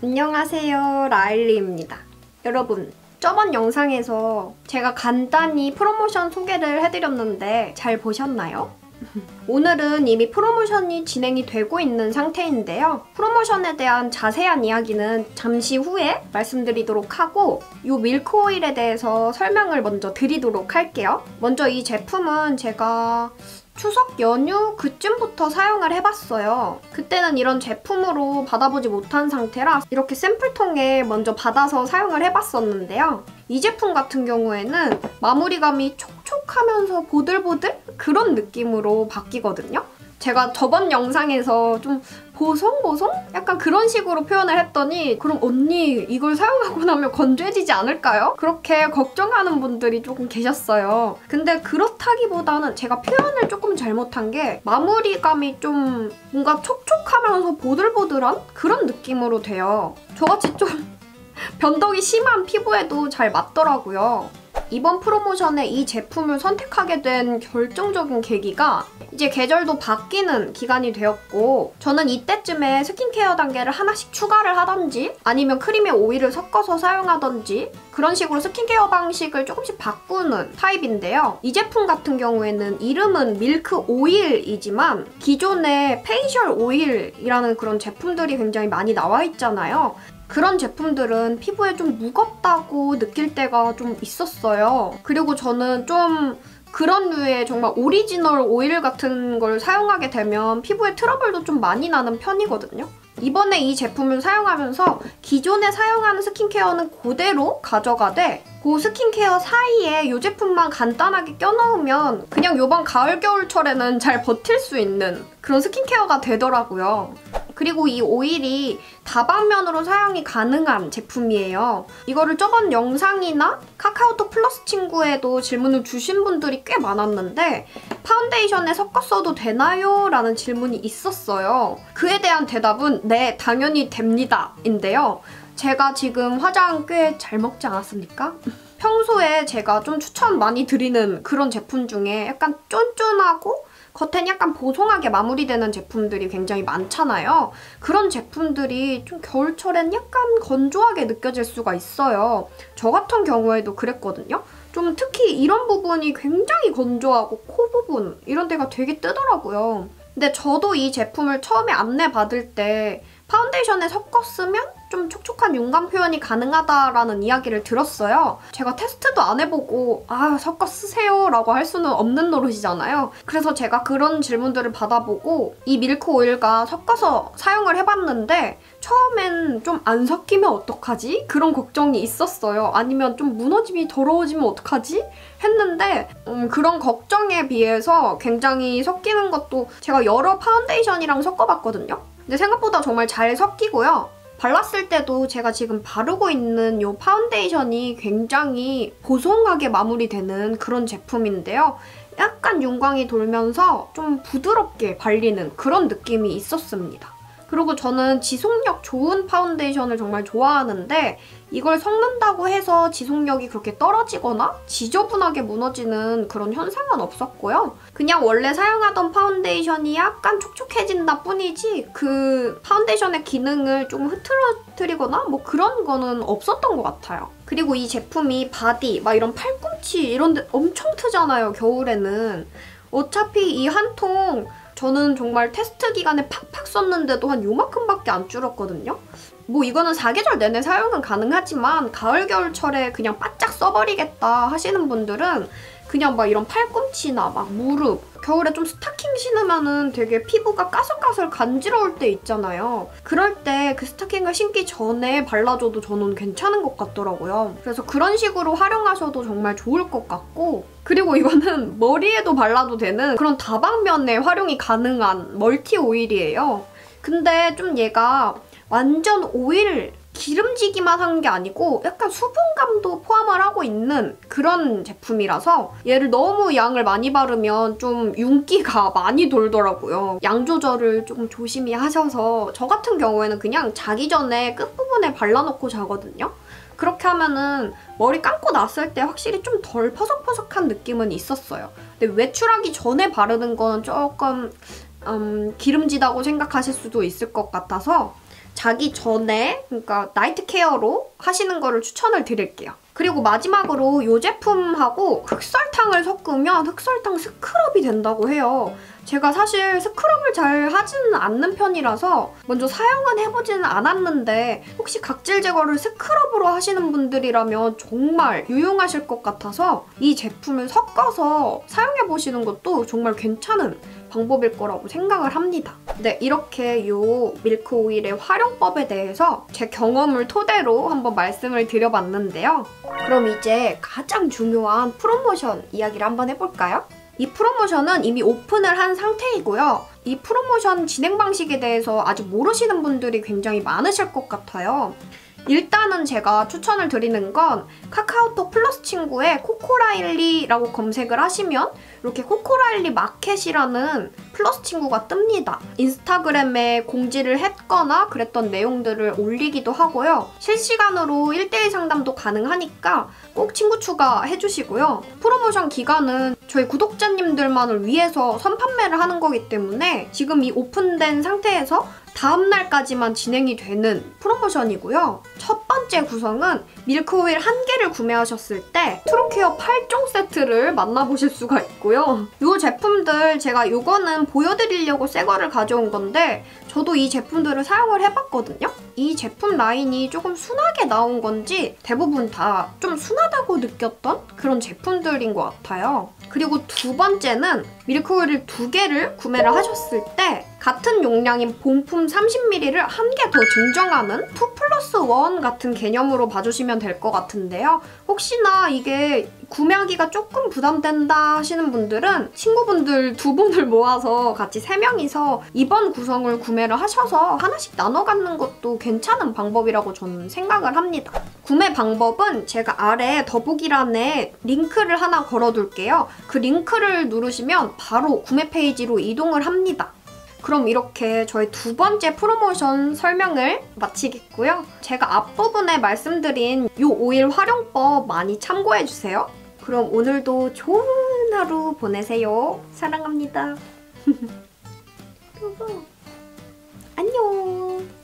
안녕하세요 라일리입니다 여러분 저번 영상에서 제가 간단히 프로모션 소개를 해드렸는데 잘 보셨나요? 오늘은 이미 프로모션이 진행이 되고 있는 상태인데요. 프로모션에 대한 자세한 이야기는 잠시 후에 말씀드리도록 하고 이 밀크 오일에 대해서 설명을 먼저 드리도록 할게요. 먼저 이 제품은 제가 추석 연휴 그쯤부터 사용을 해봤어요. 그때는 이런 제품으로 받아보지 못한 상태라 이렇게 샘플통에 먼저 받아서 사용을 해봤었는데요. 이 제품 같은 경우에는 마무리감이 촉촉하면서 보들보들 그런 느낌으로 바뀌거든요. 제가 저번 영상에서 좀 보송보송? 약간 그런 식으로 표현을 했더니 그럼 언니 이걸 사용하고 나면 건조해지지 않을까요? 그렇게 걱정하는 분들이 조금 계셨어요. 근데 그렇다기보다는 제가 표현을 조금 잘못한 게 마무리감이 좀 뭔가 촉촉하면서 보들보들한 그런 느낌으로 돼요. 저같이 좀 변덕이 심한 피부에도 잘 맞더라고요. 이번 프로모션에 이 제품을 선택하게 된 결정적인 계기가 이제 계절도 바뀌는 기간이 되었고 저는 이때쯤에 스킨케어 단계를 하나씩 추가를 하던지 아니면 크림에 오일을 섞어서 사용하던지 그런 식으로 스킨케어 방식을 조금씩 바꾸는 타입인데요. 이 제품 같은 경우에는 이름은 밀크 오일이지만 기존의 페이셜 오일이라는 그런 제품들이 굉장히 많이 나와 있잖아요. 그런 제품들은 피부에 좀 무겁다고 느낄 때가 좀 있었어요. 그리고 저는 좀 그런 류의 정말 오리지널 오일 같은 걸 사용하게 되면 피부에 트러블도 좀 많이 나는 편이거든요. 이번에 이 제품을 사용하면서 기존에 사용하는 스킨케어는 그대로 가져가되 그 스킨케어 사이에 이 제품만 간단하게 껴넣으면 그냥 이번 가을 겨울철에는 잘 버틸 수 있는 그런 스킨케어가 되더라고요. 그리고 이 오일이 다방면으로 사용이 가능한 제품이에요. 이거를 저번 영상이나 카카오톡 플러스 친구에도 질문을 주신 분들이 꽤 많았는데 파운데이션에 섞어 써도 되나요? 라는 질문이 있었어요. 그에 대한 대답은 네, 당연히 됩니다. 인데요. 제가 지금 화장 꽤 잘 먹지 않았습니까? 평소에 제가 좀 추천 많이 드리는 그런 제품 중에 약간 쫀쫀하고 겉엔 약간 보송하게 마무리되는 제품들이 굉장히 많잖아요. 그런 제품들이 좀 겨울철엔 약간 건조하게 느껴질 수가 있어요. 저 같은 경우에도 그랬거든요. 좀 특히 이런 부분이 굉장히 건조하고 코 부분 이런 데가 되게 뜨더라고요. 근데 저도 이 제품을 처음에 안내받을 때 파운데이션에 섞어 쓰면 좀 촉촉한 윤곽 표현이 가능하다라는 이야기를 들었어요. 제가 테스트도 안 해보고 아 섞어 쓰세요 라고 할 수는 없는 노릇이잖아요. 그래서 제가 그런 질문들을 받아보고 이 밀크 오일과 섞어서 사용을 해봤는데 처음엔 좀 안 섞이면 어떡하지? 그런 걱정이 있었어요. 아니면 좀 무너짐이 더러워지면 어떡하지? 했는데 음, 그런 걱정에 비해서 굉장히 섞이는 것도 제가 여러 파운데이션이랑 섞어봤거든요. 근데 생각보다 정말 잘 섞이고요. 발랐을 때도 제가 지금 바르고 있는 이 파운데이션이 굉장히 보송하게 마무리되는 그런 제품인데요. 약간 윤광이 돌면서 좀 부드럽게 발리는 그런 느낌이 있었습니다. 그리고 저는 지속력 좋은 파운데이션을 정말 좋아하는데 이걸 섞는다고 해서 지속력이 그렇게 떨어지거나 지저분하게 무너지는 그런 현상은 없었고요. 그냥 원래 사용하던 파운데이션이 약간 촉촉해진다 뿐이지 그 파운데이션의 기능을 좀 흐트러뜨리거나 뭐 그런 거는 없었던 것 같아요. 그리고 이 제품이 바디, 막 이런 팔꿈치 이런 데 엄청 트잖아요, 겨울에는. 어차피 이 한 통 저는 정말 테스트 기간에 팍팍 썼는데도 한 요만큼밖에 안 줄었거든요. 뭐 이거는 사계절 내내 사용은 가능하지만 가을 겨울철에 그냥 바짝 써버리겠다 하시는 분들은 그냥 막 이런 팔꿈치나 막 무릎 겨울에 좀 스타킹 신으면은 되게 피부가 까슬까슬 간지러울 때 있잖아요. 그럴 때 그 스타킹을 신기 전에 발라줘도 저는 괜찮은 것 같더라고요. 그래서 그런 식으로 활용하셔도 정말 좋을 것 같고 그리고 이거는 머리에도 발라도 되는 그런 다방면에 활용이 가능한 멀티 오일이에요. 근데 좀 얘가 완전 오일 기름지기만 한 게 아니고 약간 수분감도 포함을 하고 있는 그런 제품이라서 얘를 너무 양을 많이 바르면 좀 윤기가 많이 돌더라고요. 양 조절을 조금 조심히 하셔서 저 같은 경우에는 그냥 자기 전에 끝부분에 발라놓고 자거든요. 그렇게 하면은 머리 감고 났을 때 확실히 좀 덜 퍼석퍼석한 느낌은 있었어요. 근데 외출하기 전에 바르는 건 조금 음, 기름지다고 생각하실 수도 있을 것 같아서 자기 전에 그러니까 나이트 케어로 하시는 거를 추천을 드릴게요. 그리고 마지막으로 이 제품하고 흑설탕을 섞으면 흑설탕 스크럽이 된다고 해요. 제가 사실 스크럽을 잘 하지는 않는 편이라서 먼저 사용은 해보지는 않았는데 혹시 각질 제거를 스크럽으로 하시는 분들이라면 정말 유용하실 것 같아서 이 제품을 섞어서 사용해보시는 것도 정말 괜찮은 방법일 거라고 생각을 합니다. 네, 이렇게 이 밀크 오일의 활용법에 대해서 제 경험을 토대로 한번 말씀을 드려봤는데요. 그럼 이제 가장 중요한 프로모션 이야기를 한번 해볼까요? 이 프로모션은 이미 오픈을 한 상태이고요. 이 프로모션 진행 방식에 대해서 아직 모르시는 분들이 굉장히 많으실 것 같아요. 일단은 제가 추천을 드리는 건 카카오톡 플러스 친구에 코코라일리라고 검색을 하시면 이렇게 코코라일리 마켓이라는 플러스 친구가 뜹니다. 인스타그램에 공지를 했거나 그랬던 내용들을 올리기도 하고요. 실시간으로 1대1 상담도 가능하니까 꼭 친구 추가해주시고요. 프로모션 기간은 저희 구독자님들만을 위해서 선판매를 하는 거기 때문에 지금 이 오픈된 상태에서 다음 날까지만 진행이 되는 프로모션이고요. 첫 번째 구성은 밀크오일 한 개를 구매하셨을 때 트루케어 8종 세트를 만나보실 수가 있고요. 이 제품들 제가 이거는 보여드리려고 새 거를 가져온 건데 저도 이 제품들을 사용을 해봤거든요. 이 제품 라인이 조금 순하게 나온 건지 대부분 다 좀 순하다고 느꼈던 그런 제품들인 것 같아요. 그리고 두 번째는 밀크오일을 두 개를 구매를 하셨을 때 같은 용량인 본품 30ml를 한 개 더 증정하는 2 플러스 1 같은 개념으로 봐주시면 될 것 같은데요. 혹시나 이게 구매하기가 조금 부담된다 하시는 분들은 친구분들 두 분을 모아서 같이 세 명이서 이번 구성을 구매를 하셔서 하나씩 나눠 갖는 것도 괜찮은 방법이라고 저는 생각을 합니다. 구매 방법은 제가 아래 더보기란에 링크를 하나 걸어둘게요. 그 링크를 누르시면 바로 구매 페이지로 이동을 합니다. 그럼 이렇게 저희 두 번째 프로모션 설명을 마치겠고요. 제가 앞부분에 말씀드린 이 오일 활용법 많이 참고해주세요. 그럼 오늘도 좋은 하루 보내세요. 사랑합니다. 안녕.